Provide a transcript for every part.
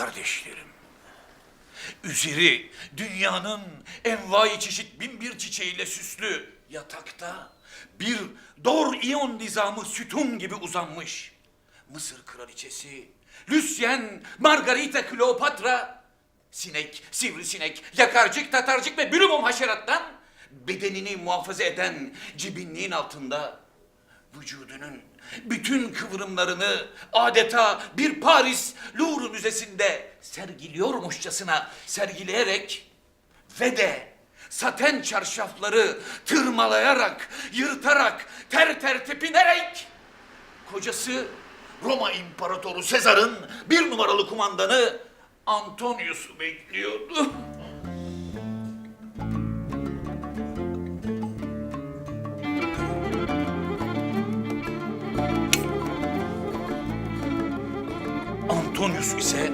Kardeşlerim, üzeri dünyanın envai çeşit bin bir çiçeğiyle süslü yatakta bir Dor İyon nizamı sütun gibi uzanmış. Mısır kraliçesi, Lucien, Margarita Kleopatra, sinek, sivrisinek, yakarcık, tatarcık ve bir umum haşerattan bedenini muhafaza eden cibinliğin altında vücudunun bütün kıvrımlarını adeta bir Paris Louvre Müzesi'nde sergiliyormuşçasına sergileyerek ve de saten çarşafları tırmalayarak, yırtarak, ter ter tepinerek kocası Roma İmparatoru Sezar'ın bir numaralı kumandanı Antonius'u bekliyordu. Antonius ise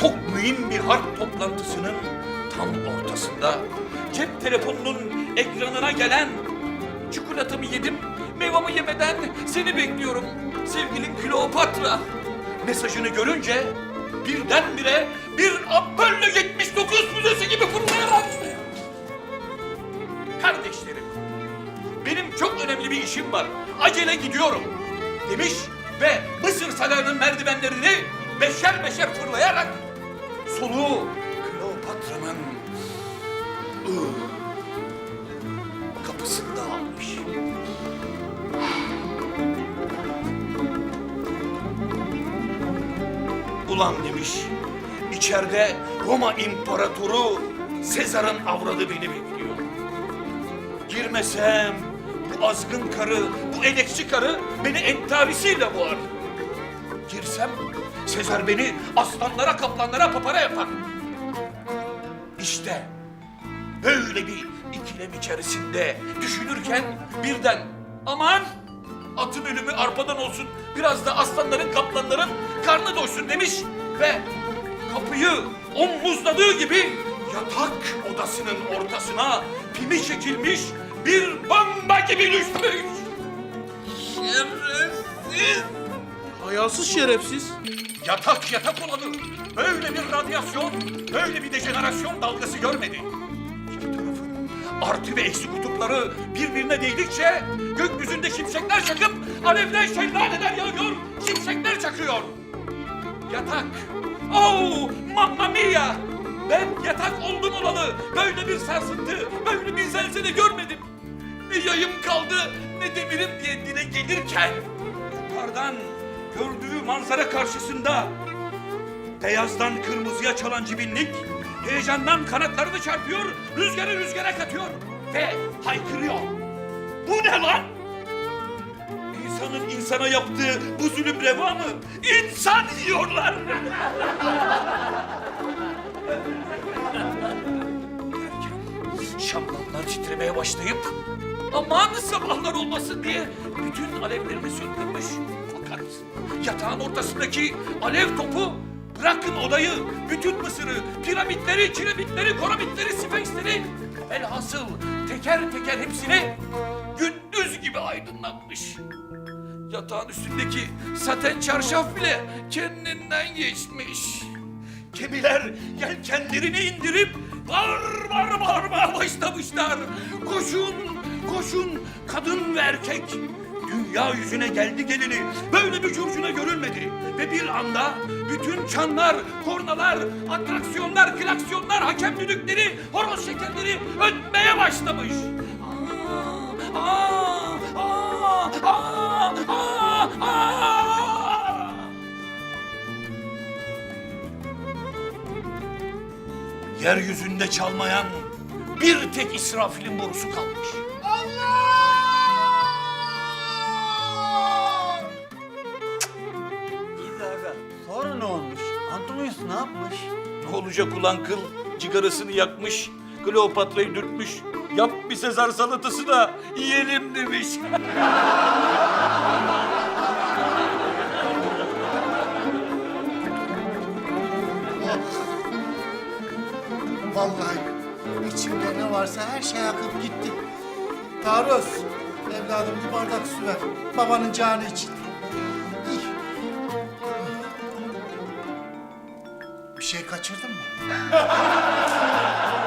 çok mühim bir harp toplantısının tam ortasında cep telefonunun ekranına gelen çikolatamı yedim, meyvamı yemeden seni bekliyorum sevgili Kleopatra mesajını görünce birdenbire bir Apollo 79 müzesi gibi fırlayarak Kardeşlerim, benim çok önemli bir işim var. Acele gidiyorum demiş ve Mısır sarayının merdivenlerini beşer beşer fırlayarak soluğu Kleopatra'nın ıı, kapısında almış. Ulan demiş, içeride Roma İmparatoru Sezar'ın avradı beni bekliyor. Girmesem bu azgın karı, bu elekçi karı beni entavisiyle boğar. Girsem Sezar beni aslanlara, kaplanlara, papara yapar. İşte böyle bir ikilem içerisinde düşünürken birden aman atın ölümü arpadan olsun biraz da aslanların kaplanların karnı doysun demiş ve kapıyı omuzladığı gibi yatak odasının ortasına pimi çekilmiş bir bomba gibi düşmüş. Şerefsiz! Hayasız şerefsiz. Yatak yatak olalı. Böyle bir radyasyon, böyle bir dejenerasyon dalgası görmedi. İki tarafın artı ve eksi kutupları birbirine değdikçe gökyüzünde şimşekler çakıp alevler şelaleler yağıyor, şimşekler çakıyor. Yatak. Oh, mamma mia! Ben yatak oldum olalı. Böyle bir sarsıntı, böyle bir zelzele görmedim. Ne yayım kaldı, ne demirim diye dile gelirken yukarıdan gördüğü manzara karşısında beyazdan kırmızıya çalan cibinlik heyecandan kanatlarını çarpıyor, rüzgarı rüzgara katıyor ve haykırıyor. Bu ne lan? İnsanın insana yaptığı bu zulüm reva mı? İnsan yiyorlar. Şamdanlar titremeye başlayıp aman sabahlar olmasın diye bütün alevlerini söndürmüş. Yatağın ortasındaki alev topu bırakın odayı, bütün Mısır'ı, piramitleri, kiremitleri, koramitleri, sfenksleri velhasıl teker teker hepsini gündüz gibi aydınlatmış. Yatağın üstündeki saten çarşaf bile kendinden geçmiş. Gemiler yelkenlerini indirip bağır bağır bağırmaya başlamışlar. Koşun, koşun kadın ve erkek. Dünya yüzüne geldi geleli böyle bir curcuna görülmedi. Ve bir anda bütün çanlar, kornalar, atraksiyonlar, klaksiyonlar, hakem düdükleri, horoz şekerleri ötmeye başlamış. Aa, aa. Yeryüzünde çalmayan bir tek İsrafil'in borusu kalmış. Ne olacak ulan kıl? Cigarasını yakmış, Kleopatra'yı dürtmüş. Yap bir Sezar salatası da yiyelim demiş. Vallahi içimde ne varsa her şey akıp gitti. Taarruz, evladım bir bardak su ver. Babanın canı için. Şey kaçırdın mı?